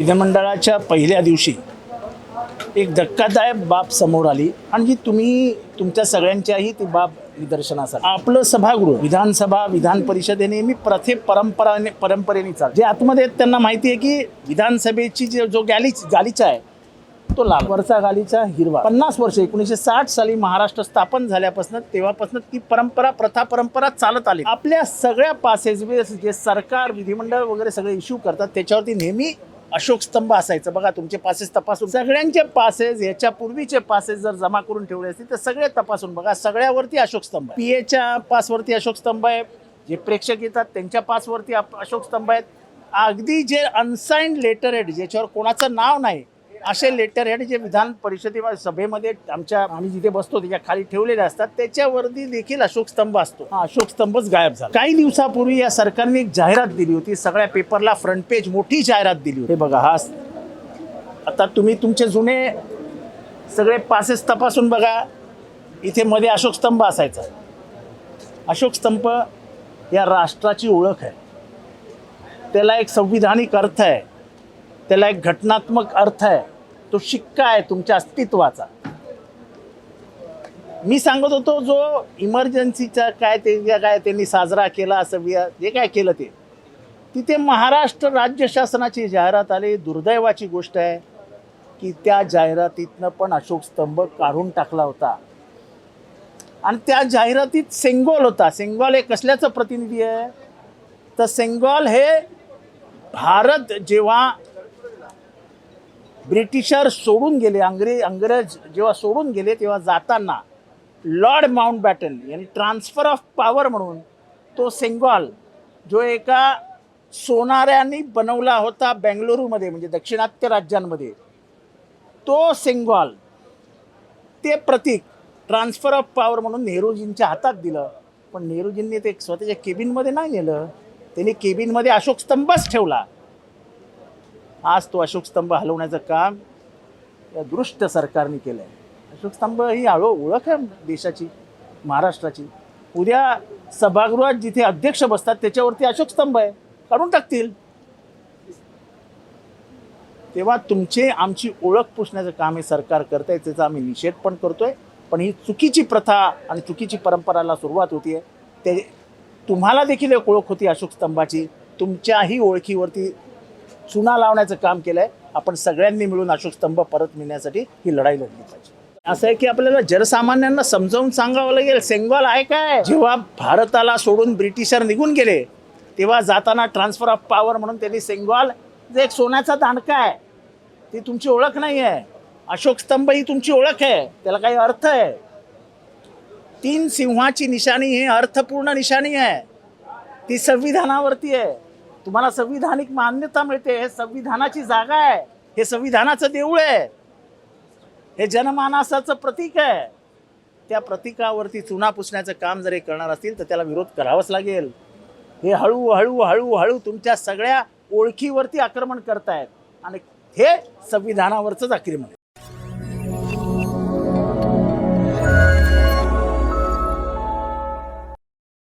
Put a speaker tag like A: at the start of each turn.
A: विधिमंडळाच्या पहिल्या दिवशी एक धक्कादायक बाब समोर आली आणि जी तुम्ही तुमच्या सगळ्यांच्याही ती बाब निदर्शनास आपलं सभागृह विधानसभा विधान परिषद हे नेहमी प्रथे परंपराने परंपरेने चाल जे आतमध्ये आहेत त्यांना माहिती आहे की विधानसभेची जे जो गॅली गालीचा आहे तो लाल. वरचा गालीचा हिरवा. पन्नास वर्ष एकोणीसशे साठ साली महाराष्ट्र स्थापन झाल्यापासून तेव्हापासून ती परंपरा प्रथा परंपरा चालत आली. आपल्या सगळ्या पासेस जे सरकार विधिमंडळ वगैरे सगळे इश्यू करतात त्याच्यावरती नेहमी अशोक स्तंभ असायचं. बघा तुमचे पासेस तपासून. सगळ्यांचे पासेस याच्या पूर्वीचे पासेस जर जमा करून ठेवले असतील तर सगळे तपासून बघा सगळ्यावरती अशोक स्तंभ पी एच्या पासवरती अशोक स्तंभ आहे. जे प्रेक्षक येतात त्यांच्या पासवरती आप- अशोक स्तंभ आहेत. अगदी जे अनसाइन्ड लेटर आहेत ज्याच्यावर कोणाचं नाव नाही असे लेटर हेड जे विधान परिषदे सभेमध्ये आमच्या आम्ही जिथे बसतो त्याच्याखाली ठेवलेले असतात. त्याच्यावरती देखील अशोक स्तंभ असतो. हा अशोक स्तंभच गायब झाला. काही दिवसापूर्वी या सरकारने एक जाहिरात दिली होती. सगळ्या पेपरला फ्रंट पेज मोठी जाहिरात दिली होती. बघा हा आता तुम्ही तुमचे जुने सगळे पासेस तपासून बघा. इथे मध्ये अशोक स्तंभ असायचा. अशोक स्तंभ या राष्ट्राची ओळख आहे. त्याला एक संविधानिक अर्थ आहे. त्याला एक घटनात्मक अर्थ आहे. तो शिक्का आहे तुमच्या अस्तित्वाचा. मी सांगत होतो जो इमर्जन्सीचा काय ते काय त्यांनी साजरा केला असं वि- जे काय केलं ते. तिथे महाराष्ट्र राज्य शासनाची जाहिरात आली. दुर्दैवाची गोष्ट आहे की त्या जाहिरातीतनं पण अशोक स्तंभ काढून टाकला होता. आणि त्या जाहिरातीत सेंगोल होता. सेंगॉल हे कसल्याचं प्रतिनिधी आहे? तर सेंगॉल हे भारत जेव्हा ब्रिटिशर सोडून गेले अंग्रेज अंग्रेज जेव्हा सोडून गेले तेव्हा जाताना लॉर्ड माउंट बॅटन यांनी ट्रान्सफर ऑफ पॉवर म्हणून तो सेंगॉल जो एका सोनाऱ्यांनी बनवला होता बेंगलुरूमध्ये म्हणजे दक्षिणात्य राज्यांमध्ये तो सेंगॉल ते प्रतीक ट्रान्सफर ऑफ पॉवर म्हणून नेहरूजींच्या हातात दिलं. पण नेहरूजींनी ते स्वतःच्या केबिनमध्ये नाही नेलं. त्यांनी केबिनमध्ये अशोक स्तंभच ठेवला. आज तो अशोक स्तंभ हलवण्याचं काम या दृष्ट सरकारने केलं आहे अशोक स्तंभ ही हळू ओळख आहे देशाची महाराष्ट्राची. उद्या सभागृहात जिथे अध्यक्ष बसतात त्याच्यावरती अशोक स्तंभ आहे. काढून टाकतील. तेव्हा तुमचे आमची ओळख पुसण्याचं काम हे सरकार करत आहे त्याचा आम्ही निषेध पण करतोय. पण ही चुकीची प्रथा आणि चुकीची परंपराला सुरुवात होतीये. ते तुम्हाला देखील एक ओळख होती अशोक स्तंभाची. तुमच्याही ओळखीवरती चुना लावण्याचं काम केलंय. आपण सगळ्यांनी मिळून अशोक स्तंभ परत मिळण्यासाठी ही लढाई लढली पाहिजे. असं आहे की आपल्याला जनसामान्यांना समजावून सांगावं लागेल सेंगॉल आहे काय? जेव्हा भारताला सोडून ब्रिटिशर निघून गेले तेव्हा जाताना ट्रान्सफर ऑफ पॉवर म्हणून त्यांनी सेंगॉल जे एक सोन्याचा दांडका आहे ती तुमची ओळख नाही आहे. अशोक स्तंभ ही तुमची ओळख आहे त्याला काही अर्थ आहे. तीन सिंहाची निशाणी ही अर्थपूर्ण निशाणी आहे. ती संविधानावरती आहे. तुम्हाला संविधानिक मान्यता मिळते हे संविधानाची जागा आहे हे संविधानाचं देऊळ आहे. हे जनमानसाचं प्रतीक आहे. त्या प्रतीकावरती चुना पुसण्याचं काम जर हे करणार असतील तर त्याला विरोध करावाच लागेल. हे हळूहळू हळूहळू तुमच्या सगळ्या ओळखीवरती आक्रमण करतायत. आणि हे संविधानावरचंच आक्रमण